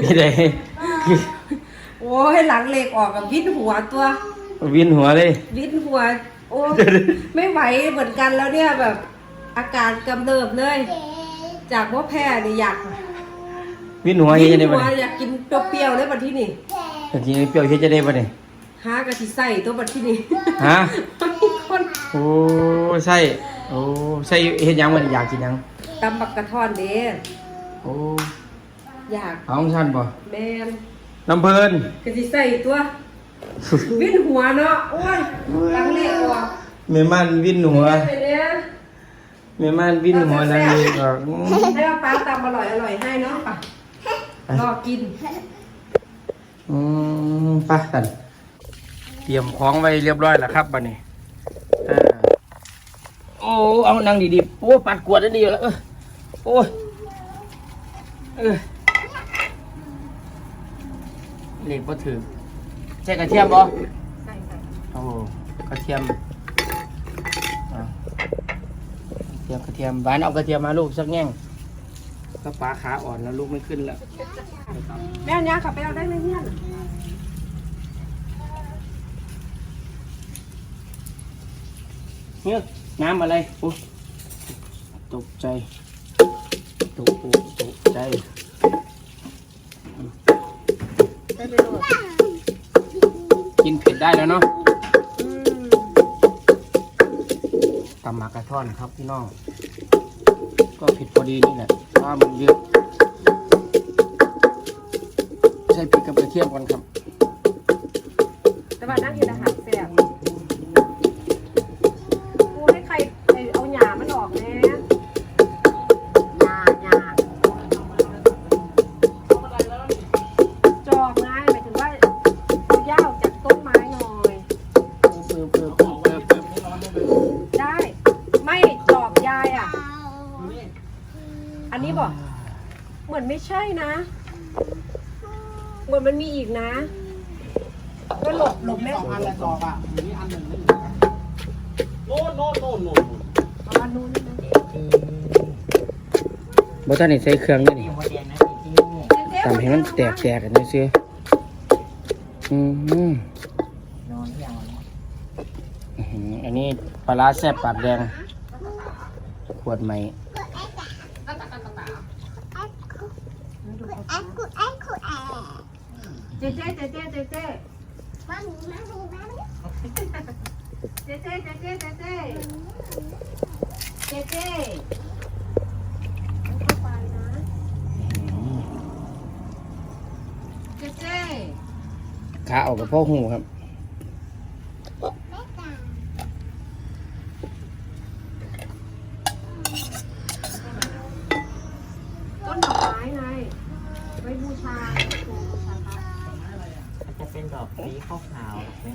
พี่ได้โอ้ยหลังเหล็กออกกับวินหัวตัว วินหัวเลย วินหัว โอ้ไม่ไหวเหมือนกันแล้วเนี่ยแบบ อาการกำเริบเลย จากว่าแพ้เนี่ยอยากวินหัวเฮ็ดจะได้หับ่วเนี่ยอยากกินเปรี้ยวๆเลยบัดที่นี่จริงๆเปรี้ยวเฮ็ดจะได้บ่เนี่ยหากะทิใส่ตัวบัดที่นี่ฮะมีคนโอ้ใช่โอ้ใช่เฮ็ดหยังบ่อยากกินหยังตำบักกระท่อนเด้โอ้ อยากเอาของฉันบ่แมนน้ำเพิ่นกะทิใส่ตัววินหัวเนาะโอ้ยหลังเหล็กออกแม่มันวินหัวไปเนี่ยแม่มันวินหัวนั่นนี่ก็อืมให้ป้าตำอร่อยอร่อยๆให้เนาะป่ะรอกิน อืมไปกันเตรียมของไว้เรียบร้อยแล้วครับบัดนี้อ่าโอ้เอานั่งดีๆโอ้ปัดกวาดได้ดีอยู่แล้วเออโอ้ยเออ เหล็กบ่ถือใช่กระเทียมบ่ใส่ใส่โอ้กระเทียมอะกระเทียมกระเทียมหวานเอากระเทียมมาลูกสักแง่งก็ปลาขาอ่อนแล้วลูกไม่ขึ้นแล้วแม่เนี่ยขับไปเอาได้ไหมเนี่ยเนี่ยน้ำอะไรโอ้ตกใจตกอกตกใจ ได้ไปโหลด กินเผ็ดได้แล้วเนาะตำหมากกระท่อนครับพี่น้อง ก็เผ็ดพอดีนี่แหละถ้ามันเยอะใส่พริกกับกระเทียมก่อนครับ แต่ว่านั่งเห็นนะคะ อันนี้บอกเหมือนไม่ใช่นะ เหมือนมันมีอีกนะ ก็หลบหลบแม่สองอันแหละสองอะมีอันหนึ่งไม่โน่นโน่นโน่นโน่นเอาอันนู้นนะบ่ทันได้ใส่เครื่องนี่นี่หัวแดงนะพี่ที่ตำให้มันแตกแตกกันนี่ซื้ออืมนอนอย่างอื้อหืออันนี้ปลาร้าแซ่บปากแดง ขวดใหม่ เจ๊เจ๊เจ๊เจ๊เจ๊เจ๊เจ๊เจ๊เจ๊เจ๊เจ๊เจ๊เจ๊เจ๊เจ๊เข้าไปนะเจ๊เจ๊ขาออกกับพ่อหูครับ ต้นดอกไม้ไงไว้บูชาบูชาพระ มันจะ เป็นดอกสีขาวขาวๆแม่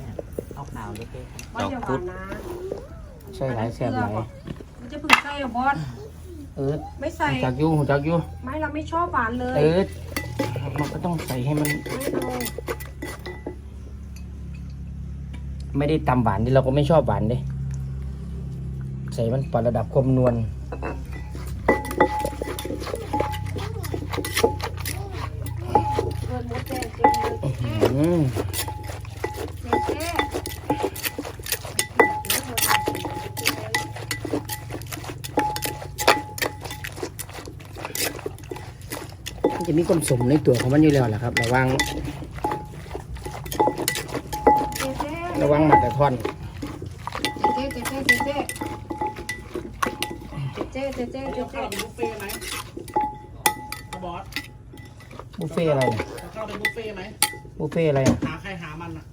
ขาวขาวๆเล็กๆว่าอย่าหวานนะใช่หลายแซ่บหลายมันจะผึ่งไส้อะบอสเออไม่ใส่หูจักอยู่หูจักอยู่ไม่เราไม่ชอบหวานเลยเออมันก็ต้องใส่ให้มันไม่เอาไม่ได้ตำหวานที่เราก็ไม่ชอบหวานเด้ใส่มันปรับระดับความนวล จะมีความสมในตัวของมันอยู่แล้วแหละครับ ระวัง ระวังหมักกระท่อนเจ๊เจ๊เจ๊เจ๊เจ๊เจ๊เจ๊เจ๊เจ๊เดี๋ยวเจ๊เข้าเป็นบุฟเฟ่ต์ไหมบอสบุฟเฟ่อะไรนะจะเข้าเป็นบุฟเฟ่ต์ไหม บุฟเฟ่อะไรอะ หาใครหามันอะ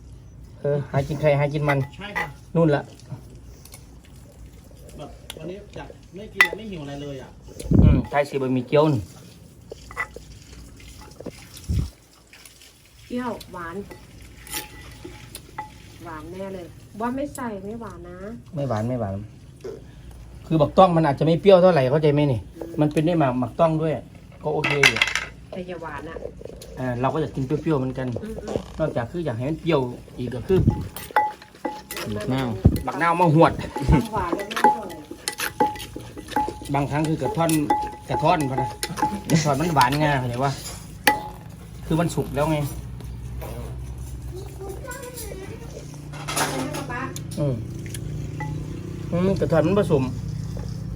เออ หากินใครหากินมัน ใช่ค่ะ นู่นละแบบวันนี้อยากไม่กินไม่หิวอะไรเลยอะ อืมใช่สิบะหมี่เกี๊ยวนี่เปรี้ยวหวาน หวานแน่เลยบอสไม่ใส่ไม่หวานนะ ไม่หวานไม่หวาน คือบักต้องมันอาจจะไม่เปรี้ยวเท่าไหร่เข้าใจไหมนี่ มันเป็นได้หมากหมักต้องด้วย ก็โอเคอยู่แต่อย่าหวานอะ เออเราก็อยากกินเปรี้ยวๆเหมือนกันอืมนอกจากคืออยากให้มันเปรี้ยวอีกก็คืออืมบักนาวบักนาวมาหวด หวานแล้วไม่อร่อยบางครั้งคือกระท่อนกระท่อนพะนะกระท่อนมันหวานง่ายเข้าใจว่า คือมันสุกแล้วไงอืมอืมกระถอนมันผสม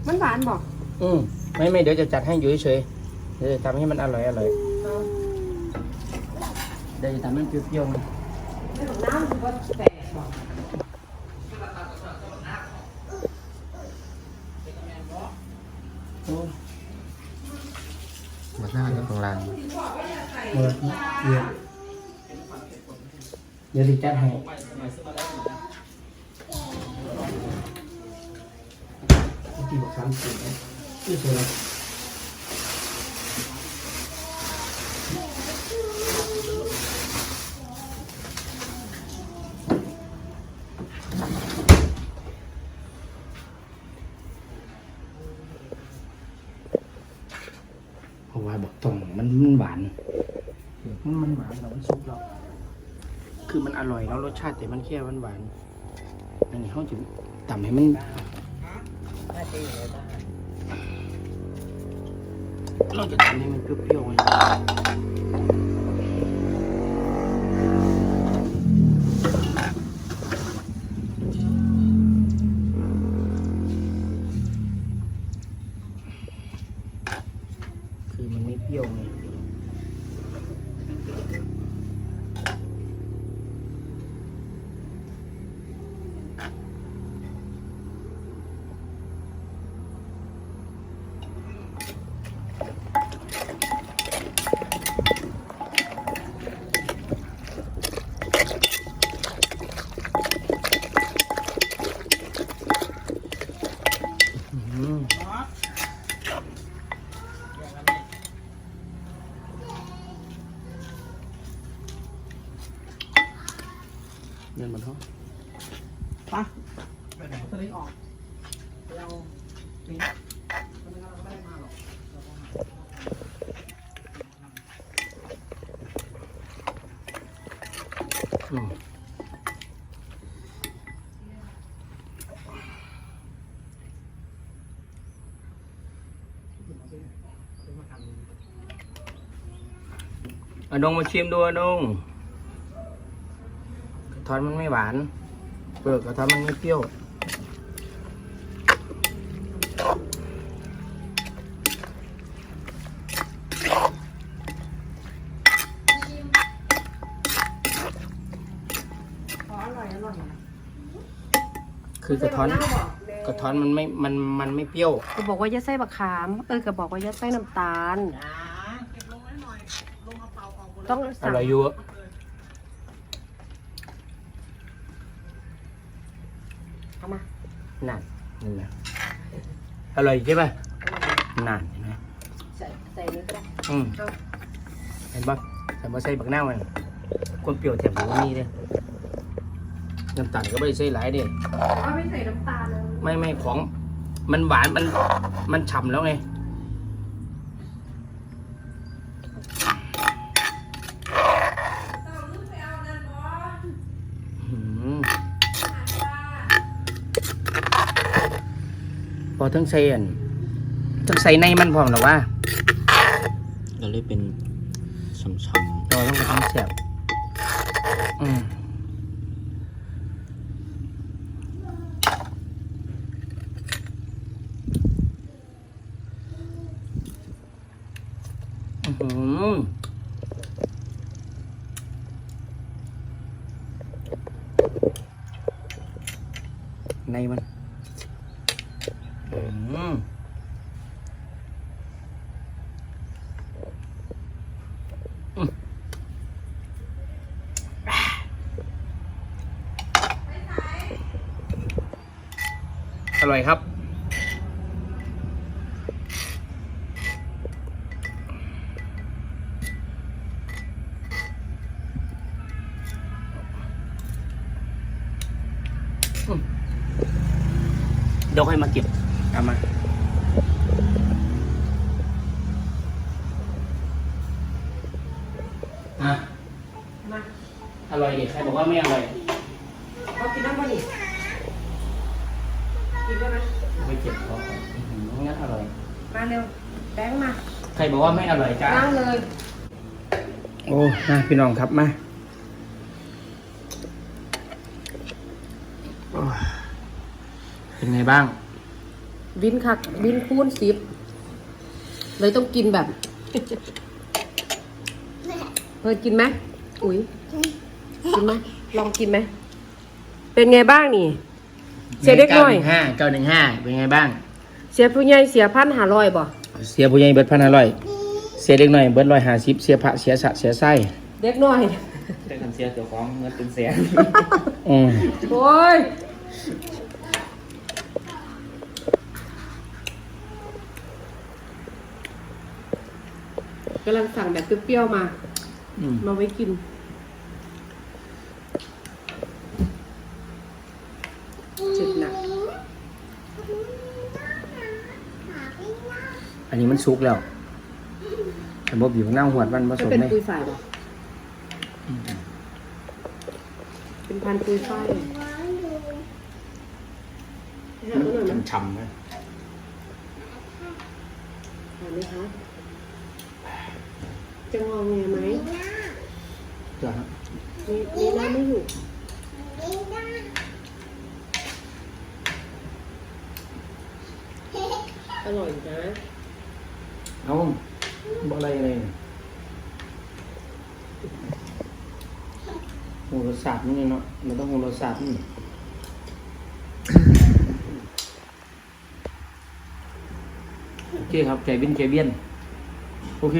มันหวานบอกอืมไม่ไม่เดี๋ยวจะจัดให้อยู่เฉยๆเดี๋ยวจะทำให้มันอร่อยอร่อย เดี๋ยวจะทำให้มันเปรี้ยวๆไงไม่หรอกน้ำมันก็แตกบอก โอ้ มาหน้ากับข้างล่าง เออเดี๋ยวเดี๋ยวจะจัดให้ที่บอกสามสิบนะนี่สวยเพ ราะว่าบอกตรงมันมันหวาน มันมันหวานแต่มันซุปแล้วคือมันอร่อยแล้วรสชาติแต่มันแค่หวานหวานๆอันนี้เขาจะทำให้มันน่าจะอยู่ในบ้านเราจะทำให้มันเปรี้ยวๆไงคือมันไม่เปรี้ยวไง อืม เงินมันเท่าปะไปไหนสลิงออกเรานี่เราไม่ได้มาหรอกอืมอะดงมาชิมดูอะดงกระ ท้อนมันไม่หวาน เปลือกกระท้อนมันไม่เปรี้ยวขออร่อยอร่อยคือกระท้อนกระท้อนมันไม่ มัน มันไม่เปรี้ยว ก็บอกว่าอย่าใส่บักขาม เออก็บอกว่าอย่าใส่น้ำตาลจ้าเก็บลงไว้หน่อยลงเอาเปล่าออกหมดเลยต้องอสั่งร่อยอยู่อะ เอามานั่นนั่นแหละอร่อยใช่ป่ะนั่นเห็นไหมใส่ใส่นี้ก็ได้อืมเอาเห็นป่ะแต่มาใส่บักหน้ามันคนเปรี้ยวแถบหัวนี่เลยน้ำตาลก็ไม่ได้ใส่หลายเด้เอาไม่ใส่น้ำตาลเลยไม่ไม่ของ มันหวานมันมันฉ่ำแล้วไงอืม พอทั้งใส่อันทั้งใส่ในมันพร้อมหรอวะก็เลยเป็นช้ำเราต้องไปทำแสบอืมอื้อหือในมันอืมอ ร่อยครับเดี๋ยวค่อยมาเก็บเอามาอะมาอร่อยดิใครบอกว่าไม่อร่อย เอากินน้ำมันอีกกินได้ไหม ไปเก็บของก่อนอื้อหืองั้นอร่อย มาเร็วแบงค์มาใครบอกว่าไม่อร่อยจ้านั่งเลยอโอ้นะพี่น้องครับมาโอ้ยเป็นไงบ้าง บินคักบินคูณสิบเลยต้องกินแบบ เพิร์นกินไหมอุ้ยกินไหมลองกินไหม เป็นไงบ้างนี่ เสียเด็กน้อยห้าเก้าหนึ่งห้าเป็นไงบ้างเสียผู้ใหญ่เสียพันหาร้อยบ่เสียผู้ใหญ่เบิดพันห้าร้อยเสียเด็กหน่อยเบิดร้อยห้าสิบเสียพระเสียสัตว์เสียไส้เด็กน้อย ได้คำเสียเกี่ยวของเงินเป็นแสนอืมโอ้ยกำลังสั่งแบบเปรี้ยวๆมา อืม มาไว้กิน เจ็บหนัก อันนี้ มันสุกแล้วแต่บบอยู่ข้างหน้าหัวดมันผก็สมเป็นเลยปุยฝ้ายบ่เป็นพันธุ์ปุยฝ้ายหาตัวหน่อยไหมมันฉ่ำไหมหาไหมคะจะงอแงไหมเดี๋ยวฮะมีมีน้ำไม่อยู่อร่อยนะ เอาบอะไรเลยโหรสชาตินี่เนาะมันต้องโหรสชาตินี่โอเคครับแกบินแกเบียน โอเค